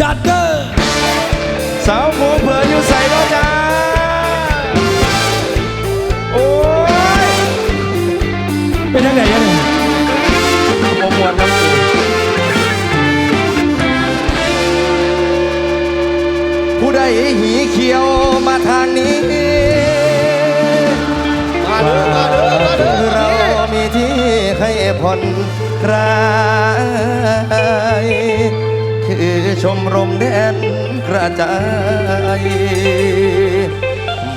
จัดเด้อสาวหมูเผื่ออยู่ใส่แล้วจ้าโอ้ยเป็นยังไงยังไงมมวนน้ำปูผู้ใดหีเขียวมาทางนี้ มาเด้อมาเด้อมาเด้อเรามีที่ให้ผ่อนคลาย ชมรมแดนกระจาย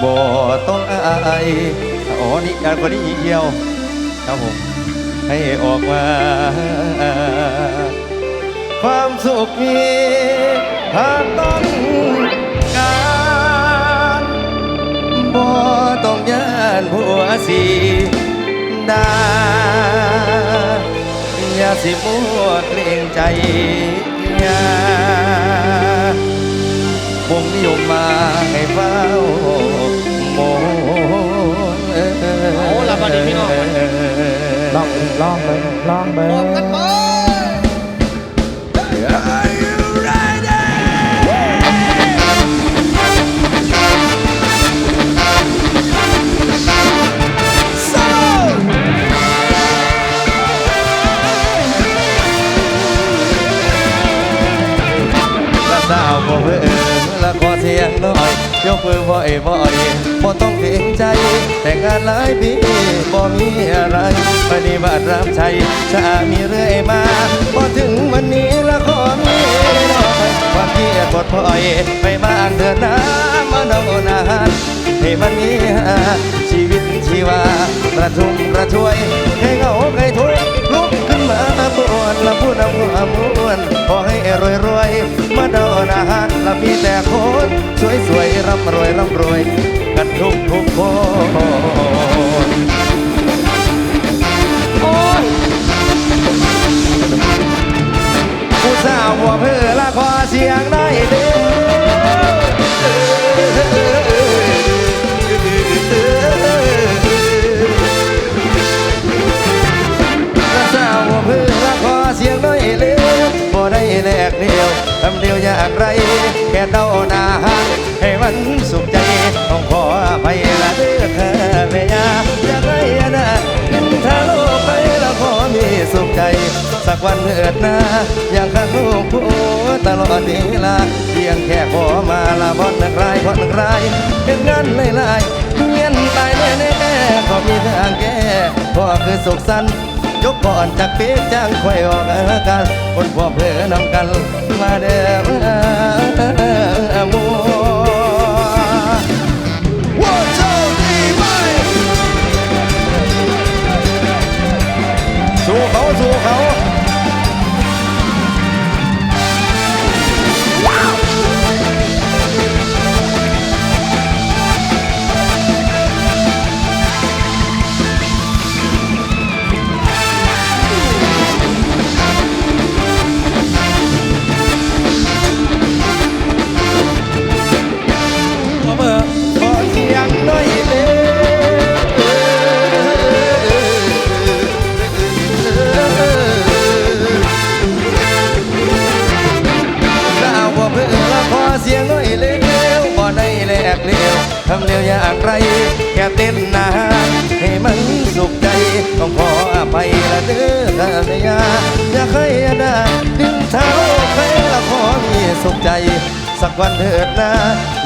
บ่ต้องอายอ๋อนี่การคนนี้เดียวครับผมให้ออกมา ความสุขมีหากต้องการบ่ต้องยานผัวสีดาอย่าสิมัวเกรงใจาวงนิยมมาให้เฝ้าโมเอาล่ะบัดนี้พี่น้องลองลองเบิ้งลองเบิ้พร้อมกันง ยยกมือบ่อยบ่อยบ่ต้องเกรงใจ แต่งานหลายปีบ่มีอะไรปฏิบัติรับใช้สามีเรื่อยมาพอถึงวันนี้ละขอมีหน่อยความเครียดปลดปล่อยไปบ้างเถิดนะมาโนนานให้มันมีชีวิตชีวากระทุมกระชวยให้เหงาให้ทุกข์ ลุกขึ้นมาปวนละพูนลำพูดละมวนขอให้รวยรวยมาโดนอาหารละมีแต่คนสวยสวยร่ำรวยร่ำรวย กันทุกทุกคนโอ้ยผู้สาวหัวเพื่อละขอเสียงได้ อยากไร แค่เต้าหน้าให้มันสุขใจต้องขออภัยละเด้อค่ะแม่ยาอยากให้นะกินทาโลกไปแล้วขอมีสุขใจ สักวันเถิดนะอยากข้าลูกผู้ตลอดเวลาเพียงแค่ขอมาละผ่อนคลายผ่อนคลายเป็นงานหลายๆเงียนตายแน่ๆก็มีทางแก้ก็คือสุขสันต์ยกก่อนจากเปีกจ้างคอยออกอาการคนพวกเพื่อนำกัน มาเด้อ วทำเร็วอยางไร แค่เต้นนานให้มันสุขใจต้องขออภัยละเด้อข้าพยาอยากให้ได้ดึงเท้าไปละขอมีสุขใจ สักวันเถิดนะ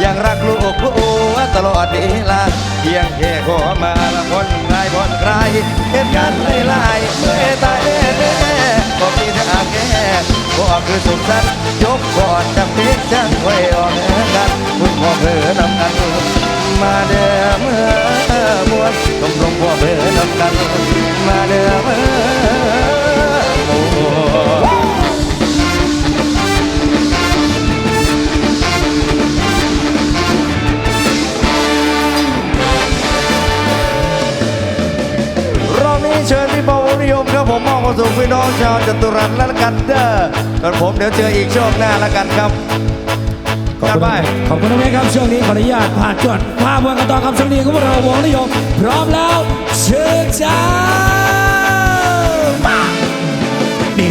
ยังรักลูกผู้ว่าตลอดเวลาเพียงแค่ขอมาละผ่อนคลายผ่อนคลายเหตุการณ์หลายๆเมื่อตายแน่ๆก็มีทางแก้ก็คือสุขสันต์ยกกอดจับปีกจังไว้ออก มาเดิมเมื่อี้เชิญพี่บอลนิยมครับผมมอบควาสุขพี่น้องชาวจตุรัสและกันเด้อส่วนผมเดี๋ยวเจออีกช่วงหน้าแล้วกันครับ ขอบจัดคุณไปขอบคุณน้องเมฆครับช่วงนี้ขออนุญาตผ่านจวดภาพวันกันต่อครับช่วงนี้ของเราวงนิยมพร้อมแล้วเชิญจ้ามานี่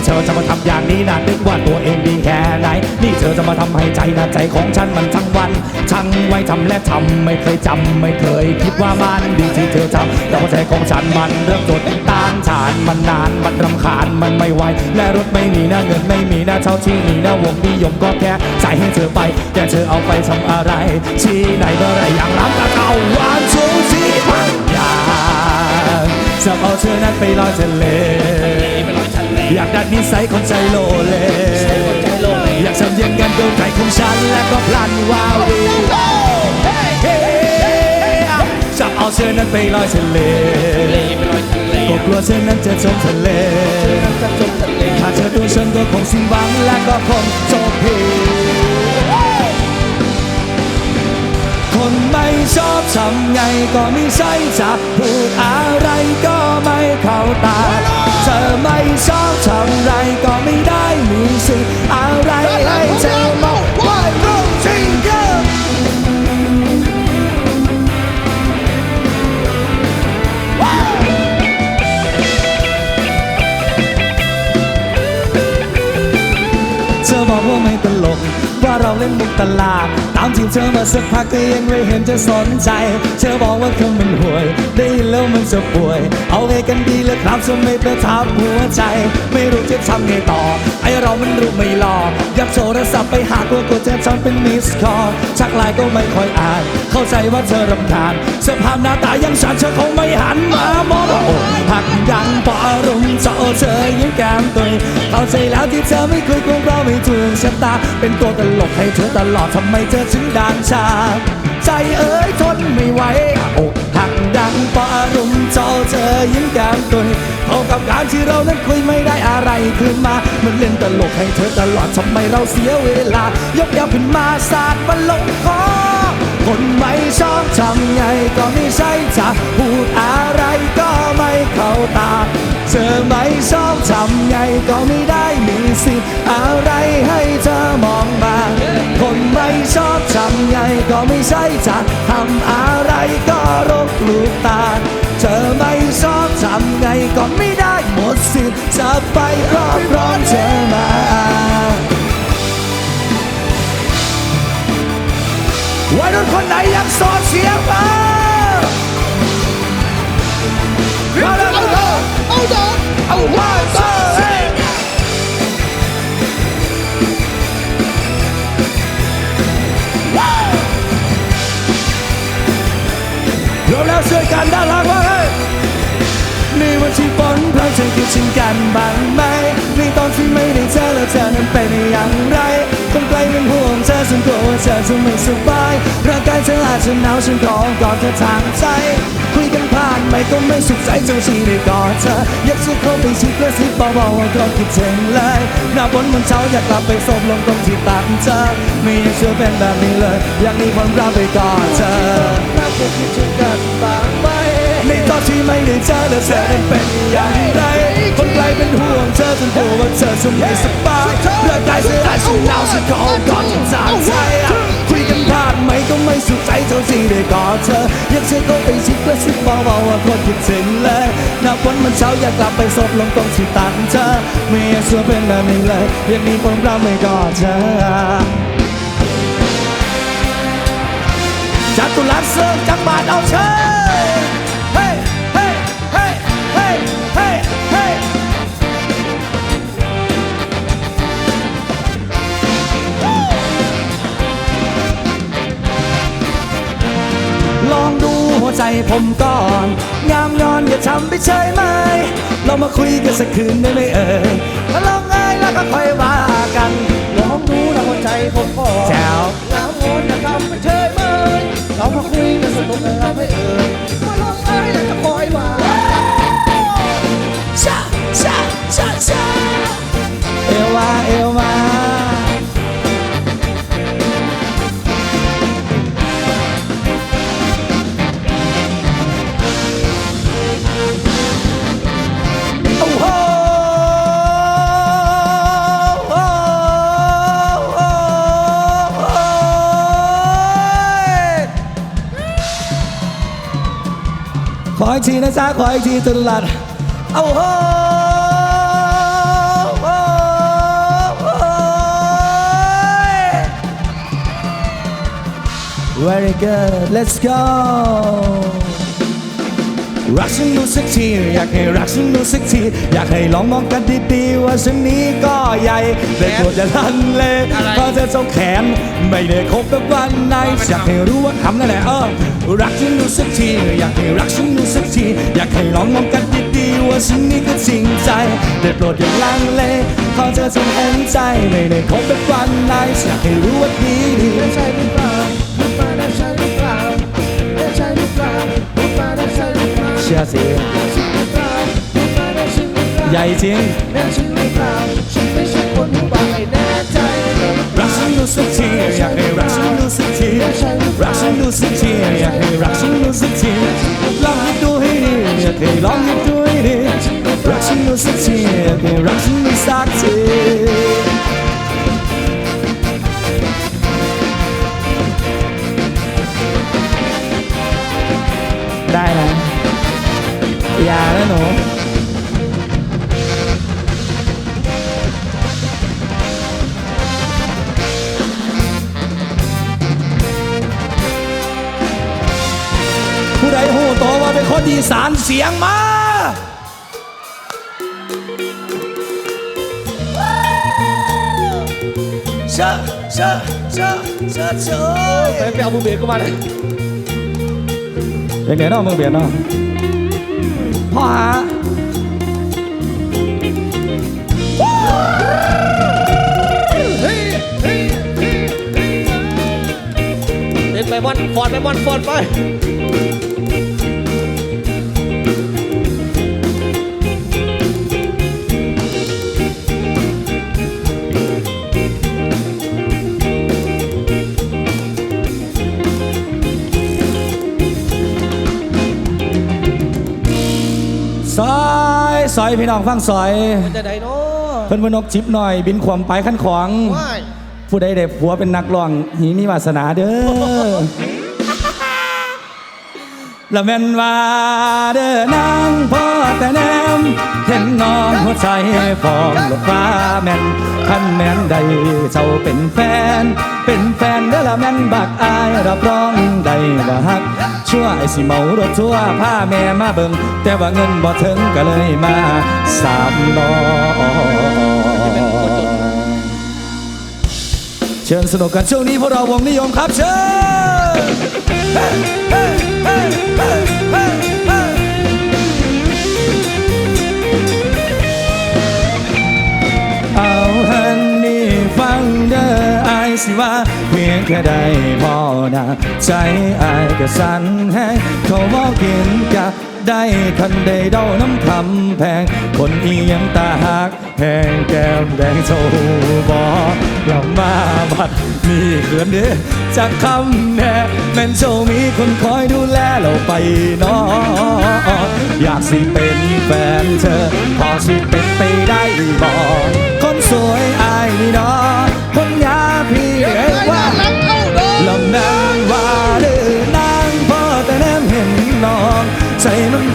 เธอจะมาทำอย่างนี้นะนึกว่าตัวเองดีแค่ไหน นี่เธอจะมาทำให้ใจนะใจของฉันมันทั้งวันทั้งไว้ทำและทำไม่เคยจำไม่เคย คิดว่ามันดีที่เธอทำแต่ว่าใจของฉันมันเริ่มจดต้านทานมันนานมันรำคาญมันไม่ไหวและรถไม่มีนะเงินไม่มีนะเท่าที่มีนะวงนิยมก็แค่ใจ่ให้เธอไปแต่เธอเอาไปทำอะไร ที่ไหนเมื่อไรอย่างน้ำตาเอาหวานชูที่บางอย่างจะเอาเธอนั้นไปลอยทะเล อยากดัดนิสัยคนใจโลเล อยากทำเย็นกันโดนใจของฉันและก็พลันวาวีเฮ้จับเอาเธอนั้นไปลอยทะเลก็กลัวเธอนั้นจะจมทะเลถ้าเธอตัวฉันก็คงสิ้นหวังและก็คงจบเพคนไม่ชอบทำไงก็ไม่ใช่จะพูดอะไรก็ไม่เข้าตาเธอไม่ชอบ ทำไรก็ นมุกตลาด ตามที่เธอมาสักพักก็ยังไม่เห็นจะสนใจ เธอบอกว่าคงมันห่วย ได้ยินแล้วมันจะป่วย เอาไงกันดีเลยครับจะไม่ไปทับหัวใจ ไม่รู้จะทำไงต่อ ไอเรามันรู้ไม่หลอกอยากโทรศัพท์ไปหากลัวกลัวจะจำเป็นมิสคอลชักไลน์ก็ไม่ค่อยอ่าน เข้าใจว่าเธอรำคาญสภาพหน้าตายังฉันเธอคงไม่หันมามองหักดังพออารมณ์จะเอาเธอยิ้มแก้มตุยเข้าใจแล้วที่เธอไม่คุยคงเพราะไม่ถูกชะตาเป็นตัวตลกให้เธธอตลอดทำไมเธอถึงด่างชา ใจเอ๋ยทนไม่ไหวอกหักดังพออารมณ์จะเอาเธอยิ้มแก้มตุยเท่ากับการที่เรานั้นคุยไม่ได้อะไรคืนมามันเล่นตลกให้เธอตลอดทำไมเราเสียเวลา ยกยาวขึ้นมาสาดมันลงคอคนไม่ชอบทำไงก็ไม่ใช่จะพูดอะไรก็ไม่เข้าตา เธอไม่ชอบทำไงก็ไม่ได้มีสิทธิ์อะไรให้เธอมองมาคนไม่ชอบทำไงก็ไม่ใช่จะทำอะไรก็รบลูกตา เธอไม่ชอบทำไงก็ไม่ได้หมดสิทธิ์จะไปรอบร้อนเธอมาวัยรุ่นคนไหนยังสอดเสียงมา เราแล้วช่วยกันด้านหลังว่าเฮ้ยนี่วันที่ฝนพรางเธอคิดถึงกันบ้างไหม เจอแล้วเธอนั้นเป็นอย่างไรคนไกลเป็นห่วงเธอฉันกลัวว่าเธอจะไม่สบายร่างกายเธออาจจะหนาวฉันขอกอดเธอทางใจคุยกันผ่านไม่ก็ไม่สุขใจจนชีได้กอดเธออยากจะเข้าไปชิดกระซิบเบาๆว่าก็คิดถึงเลยหน้าบนมันเช้าอยากกลับไปสบลงตรงที่ตักเธอไม่อยากเชื่อเป็นแบบนี้เลย อยากมีความรักไปกอดเธอน่าจะคิดถึงกันบ้างไหมในตอนที่ไม่ได้เจอแล้วเธอนั้นเป็นอย่างไรคนไกล เป็นห่วงเธอจนกลัวว่าเธอจะไม่สบายเร่างกายเธออาจจะหนาวฉันขอกอดเธอจากใจคุยกันผ่านไหมก็ไม่สุขใจเท่าที่ได้กอดเธออยากเชื่อเข้าไปชิดกระซิบเบาๆว่าคนคิดถึงเลยหน้าฝนมันเช้าอยากกลับไปสบลงตรงที่ตักเธอไม่อยากเชื่อเป็นแบบนี้เลยอยากมีความรักไม่กอดเธอจัตุรัสเสริมจังบาทเอาเชิญ หัวใจผมก่อนงามงอนอย่าทำไปเฉยไหม เรามาคุยกันสักคืนได้ไหมเอ่ยถ้าลองง่ายแล้วก็ค่อยว่ากันลองดูนะหัวใจผมก่อนแจ๋วแล้วโอนจะทำไม่เฉยเมยเรามาคุยกันสนุกนะครับไม่เอ่ยมาลองไอ้แล้วจะคอยว่าชาชาชาชาเอวมาเอวมา อีกทีนะจ๊ะขออีกทีตุลัดเอาโหเวอร์ y good let's go รักฉันดูสักที อยากให้รักฉันดูสักที อยากให้ลองมองกันดีๆว่าฉันนี้ก็ใหญ่แต่กลัวจะลันเลเพราะเธอเจ้าแขน ไม่ได้คบกับวันไหนอยากให้รู้ว่าคำนั่นแหละเออรักฉันดูสักที อยากให้รักฉันดูสักที อยากให้ลองมองกันดีๆว่าฉันนี้ก็จริงใจแต่โปรดอย่าลังเลเพราะเธอจงเห็นใจไม่ได้คบกับวันไหนอยากให้รู้ว่าดีดีได้ใช่หรือเปล่า ปล่าใหญ่จริงริงหรือเปล่าฉันไม่ใช่คนผู้สักทีอยากให้รักฉันดูสักทีรักฉันดูสักทีอยากให้รักฉันดูสักทีลองให้ดูให้ดีอยากให้ลองให้ดูให้ดีรักฉันดูสักทีอยากให้รักฉันดูสักที อย่าแล้วหนูผู้ใดหูโตว่าเป็นคนดีสารเสียงมาเชอะเชอะเชอะเชอะเชอะไปไปเอามือเบียดกูมาเลยอย่างไหนเนาะมึงเบียดเนาะ พ่อฮะเล่นไปบอลฟอดไปบอลฟอดไป อยซอยพี่น้องฟังซอยจะได้เนาะเพิ่นพนกจิบหน่อย บินขวมไปขั้นขวางว้ายผู้ใดได้ผัวเป็นนักร้องหีมีวาสนาเด้อละแม่นว่าเด้อนางพ่อแต่แนมเห็ นน้องหัวใจฟองลดฟ้าแม่นคันแม่นใดเจ้าเป็นแฟน เป็นแฟนเด้อละแม่นบักอายรับรองได้ว่าฮัก ชั่วไอสิเมารถทั่วพาแม่มาเบิ่งแต่ว่าเงินบ่ถึงก็เลยมาสามล้อเชิญสนุกกันช่วงนี้พวกเราวงนิยมครับเชิญ เพียงแค่ได้พอนะใจอายก็สั่นแห้งเขาบอกกินกะได้คันได้เดาน้ำคำแพง คนอียังตาหักแพงแก้มแดงโซบอเรามาบัดนี่เขินเด้อจากคำแน่แม่นโชมีคนคอยดูแลเราไปเนาะอยากสิเป็นแฟนเธอ พอสิเป็นไปได้บ่คน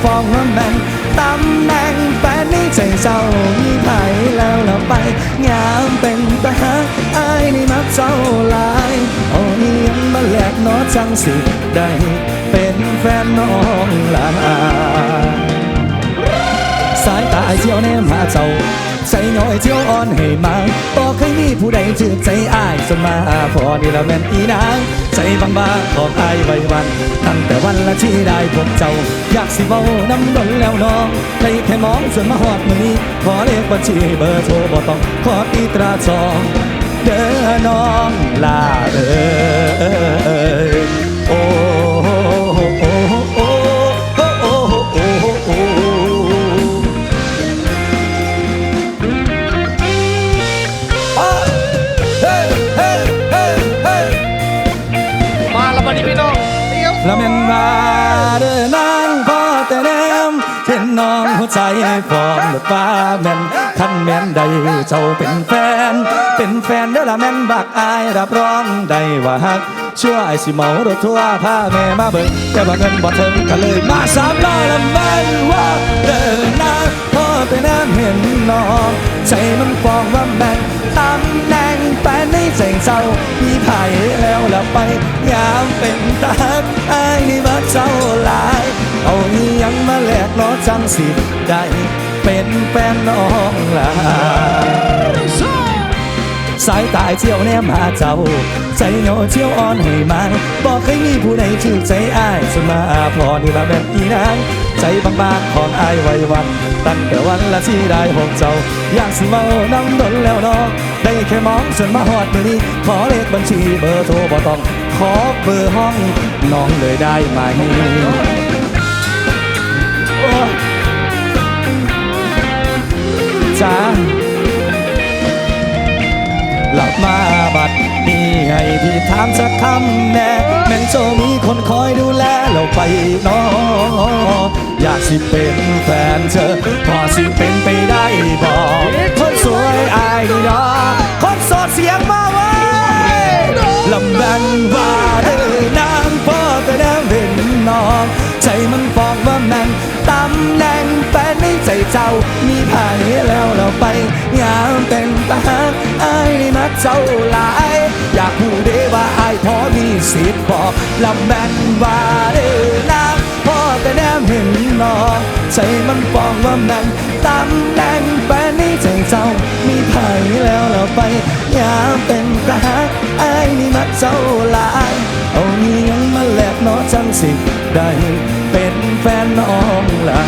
ฟองว่าแม่นตำแหน่งแฟนนี่ใจเศร้ามีไผแล้วเราไป งามเป็นตาหักอายนี่มักเจ้าหลายเอ้นี่ยังมาแหลกนอจังสิได้เป็นแฟนน้องลาสายตาไอเที่ยวแนมาเจ้า ใส่น้อยเที่ยวอ่อนให้มาบอกเคยมีผู้ใดจืดใจอายสมาพอนี่ละแม่นอีนางใจบางบางๆของอายไว้วัน ตั้งแต่วันละที่ได้พบเจ้า อยากสิเว้าน้ำดนแล้วน้องใครแค่มองส่วนมาหอดมือนี้ขอเลขบัญชีเบอร์โทรบ่ต้องขอตีตราจองเด้อน้องลาเอ้ยโอ้โอ้ แล้วแม่นมาเด้อนางพ่อแต่แนมเห็นน้องหัวใจฟองหลดฟ้าแม่นคันแม่นใดเจ้าเป็นแฟน เป็นแฟนเด้อละแม่นบักอายรับรองได้ว่าฮักชั่วไอายสิเมารถทั่วพาแม่มาเบิ่งแต่ว่าเงินบ่ถึงก็เลยมาสามล้อละแม่นว่าเดินนางพอแต่แนมเห็นน้องใจ มันฟองว่าแม่นตำแหน่งแฟนในใจเศร้ามีไผ่แล้วละไป ยามเป็นตาฮักอายนี่มาเจ้าหลาย เอาอีหยังมาแลกเน้อจังสิได้เป็นแฟนน้องลาสายตายเที่ยวแนมหาเจ้า ใจโยเที่ยวอ่อนให้มาบอกเคยมีผู้ใดชื่อใจอ้ายสมาพอนี่ละแม่นอีนาง ใจบางๆของอายไว้วันตั้งแต่วันละที่ได้พบเจ้า อยากสิเมาน้ำดนแล้วน้องได้แค่มองจนมาหอดมือนี้ ขอเลขบัญชีเบอร์โทรบ่ต้อง ขอเบอร์ห้องน้องเลยได้ไหมจ้าหลับมาบัดนี้ ให้พี่ถามสักคำแน่แม่นโจมีคนคอยดูแลเราไปเน้ออยากสิเป็นแฟนเธอ พอสิเป็นไปได้บอกคนสวยอายดอคนโสดเสียงมาไว้ลำดังว่าเดินนางพ่อแต่แนมเห็นน้อง ใจมันฟองว่าแม่นตำแหน่งแฟนในใจเจ้า มีภายแล้วเราไปยามเป็นตาฮัก นี่มักเจ้าหลาย อยากพูดได้ว่าอายพอมีสิทธิ์บอกลำแบ่งว่าเด้อนางพ่อแต่แนมเห็นนอใจมันฟองว่าแม่นตำแหน่งแฟนในใจเจ้า มีภายแล้วเราไปยามเป็นตาฮักอายนี่มักเจ้าหลายเอาเงียงมาแลกนอจังสิได้เป็นแฟนน้องลา